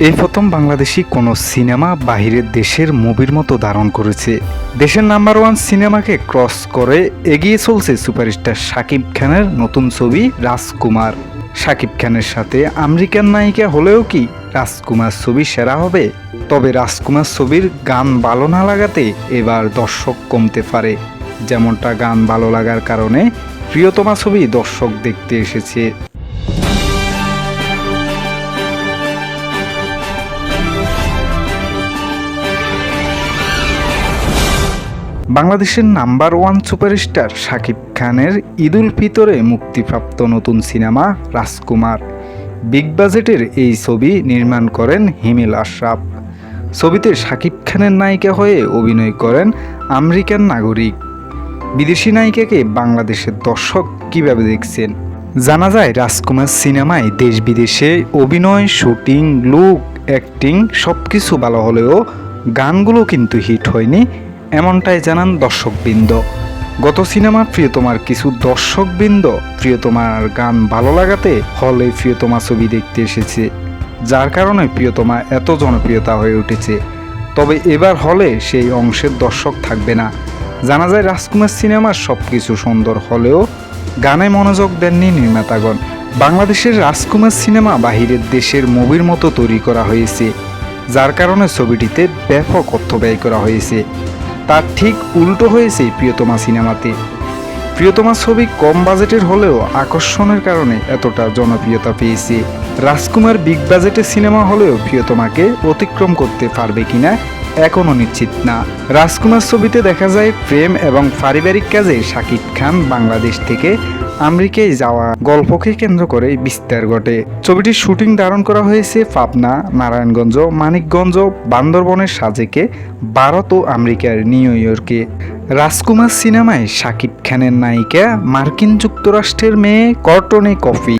এই প্রথম বাংলাদেশি কোনো সিনেমা বাহিরের দেশের মুভির মতো ধারণ করেছে। দেশের নাম্বার ওয়ান সিনেমাকে ক্রস করে এগিয়ে চলছে সুপারস্টার শাকিব খানের নতুন ছবি রাজকুমার। শাকিব খানের সাথে আমেরিকান নায়িকা হলেও কি রাজকুমার ছবি সেরা হবে? তবে রাজকুমার ছবির গান ভালো না লাগাতে এবার দর্শক কমতে পারে। যেমনটা গান ভালো লাগার কারণে প্রিয়তমা ছবি দর্শক দেখতে এসেছে। বাংলাদেশের নাম্বার ওয়ান সুপারস্টার শাকিব খানের ঈদুল ফিতরে মুক্তিপ্রাপ্ত নতুন সিনেমা রাজকুমার। বিগ বাজেটের এই ছবি নির্মাণ করেন হিমেল আশরাফ। ছবিতে শাকিব খানের নায়িকা হয়ে অভিনয় করেন আমেরিকান নাগরিক। বিদেশি নায়িকাকে বাংলাদেশের দর্শক কীভাবে দেখছেন? জানা যায়, রাজকুমার সিনেমায় দেশ বিদেশে অভিনয়, শুটিং, লুক, অ্যাক্টিং সব কিছু ভালো হলেও গানগুলো কিন্তু হিট হয়নি এমনটাই জানান দর্শকবৃন্দ। গত সিনেমা প্রিয়তমার কিছু দর্শকবৃন্দ প্রিয়তমার গান ভালো লাগাতে হলে প্রিয়তমা ছবি দেখতে এসেছে, যার কারণে প্রিয়তমা এত জনপ্রিয়তা হয়ে উঠেছে। তবে এবার হলে সেই অংশের দর্শক থাকবে না। জানা যায় রাজকুমার সিনেমার সব কিছু সুন্দর হলেও গানে মনোযোগ দেননি নির্মাতাগণ। বাংলাদেশের রাজকুমার সিনেমা বাহিরের দেশের মুভির মতো তৈরি করা হয়েছে, যার কারণে ছবিটিতে ব্যাপক অর্থ ব্যয় করা হয়েছে। তার ঠিক উল্টো হয়েছে প্রিয়তমা সিনেমাতে। প্রিয়তমা ছবি কম বাজেটের হলেও আকর্ষণের কারণে এতটা জনপ্রিয়তা পেয়েছে। রাজকুমার বিগ বাজেটের সিনেমা হলেও প্রিয়তমাকে অতিক্রম করতে পারবে কিনা এখনও নিশ্চিত না। রাজকুমার ছবিতে দেখা যায় প্রেম এবং পারিবারিক কাজে শাকিব খান বাংলাদেশ থেকে আমেরিকায় যাওয়া গল্পকে কেন্দ্র করে বিস্তার ঘটে। ছবিটির শুটিং ধারণ করা হয়েছে পাবনা, নারায়ণগঞ্জ, মানিকগঞ্জ, বান্দরবনের সাজেকে, ভারত ও আমেরিকার নিউ ইয়র্কে। রাজকুমার সিনেমায় শাকিব খানের নায়িকা, মার্কিন যুক্তরাষ্ট্রের মেয়ে কর্টনে কফি।